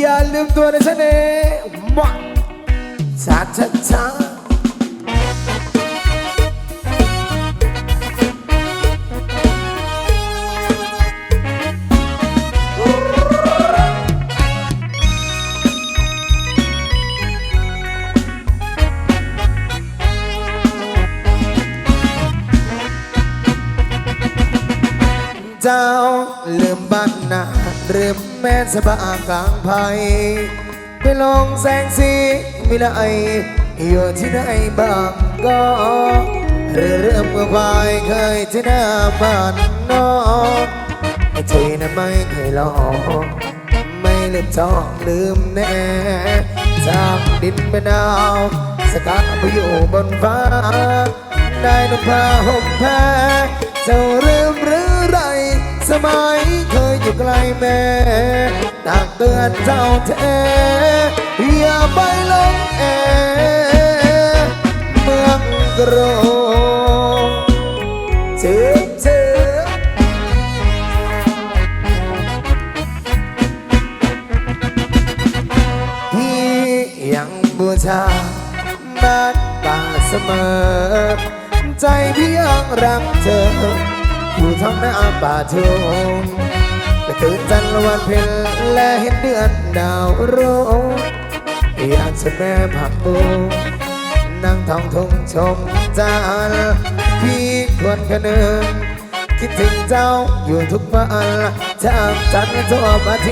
อย่าลืมตัวนะฉันเองมาช้าช้าช้า เจ้าลืมบ้านนาลืมแม่สบากลางภัยไปลองแสงสีมิไลอยู่ที่ไหนบ้างก็เรือเริ่มเมื่อวายเคยที่หน้าบ้านนอกไอ้ทีนั้นไม่เคยลองไม่ลืมจองลืมแน่จากดินเป็นดาวสกัดไปอยู่บนฟ้าได้นกพาห่มแพ้เจ้าลืมหรือไร สมัยเคยอยู่ไกลแม่ตักเตือนเจ้าแท้อย่าไปลงแอเมืองกรุงเจ็บเจ็บพี่ยังบูชาบ้านป่าเสมอ ใจพี่ยังรักเธอ อยู่ท้องหน้าป่าทุ่งแต่ตื่นจันทร์วันเพ็ญและเห็นเดือนดาวรุ่งอยากจะแม่ผักบุงนั่งท้องทุ่งชมจันทร์พี่ควรคะนึงคิดถึงเจ้าอยู่ทุกวันจาจันทร์ทั่วประเท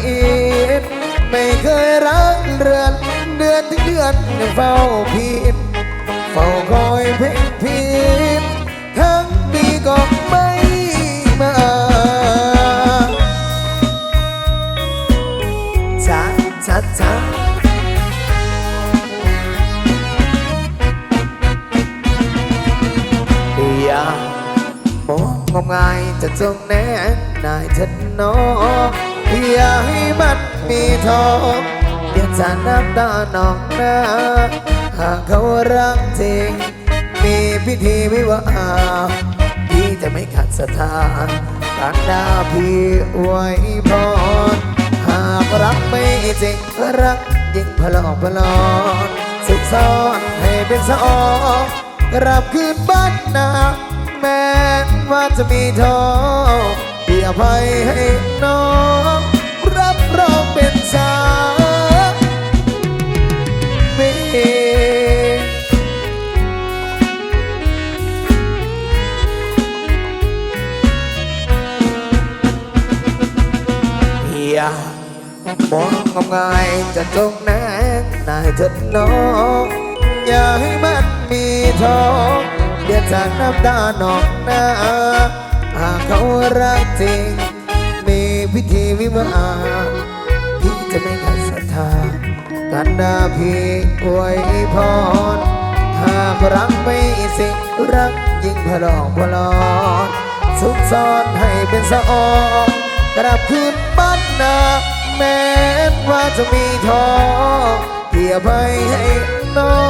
ศไม่เคยรักเรือนเดือนถึงเดือนยังเฝ้าพิามองงมงายจะจงแน่นายเถิดน้องอย่าให้มันมีทองเดี๋ยวจะน้ำตาหนองหน้าหากเขารักจริง มีพิธีวิวาพี่จะไม่ขัดศรัทธาการดาพี่อวยพรหากรักไม่จริงรักยิ่งพลอกพลอนสุขซ้อนให้เป็นสองกลับคืนบ้านนา แม้ว่าจะมีท้อพี่อภัยให้น้อง รับรองเป็นสาวเมีอย่ามองงมงายจะจงแนงนายเถิดน้อง อย่าให้มันมีท้อง จากน้ำตาหนองหน้า หากเขารักจริง มีพิธีวิวาห์พี่จะไม่ขัดศรัทธากันดาพี่อวยพร หากรักไม่สิ่งรักยิ่งพลองพลอนสุขซ้อนให้เป็นสะออนกลับคืนบ้านนาแม้ว่าจะมีทองเพียบให้ให้น้อง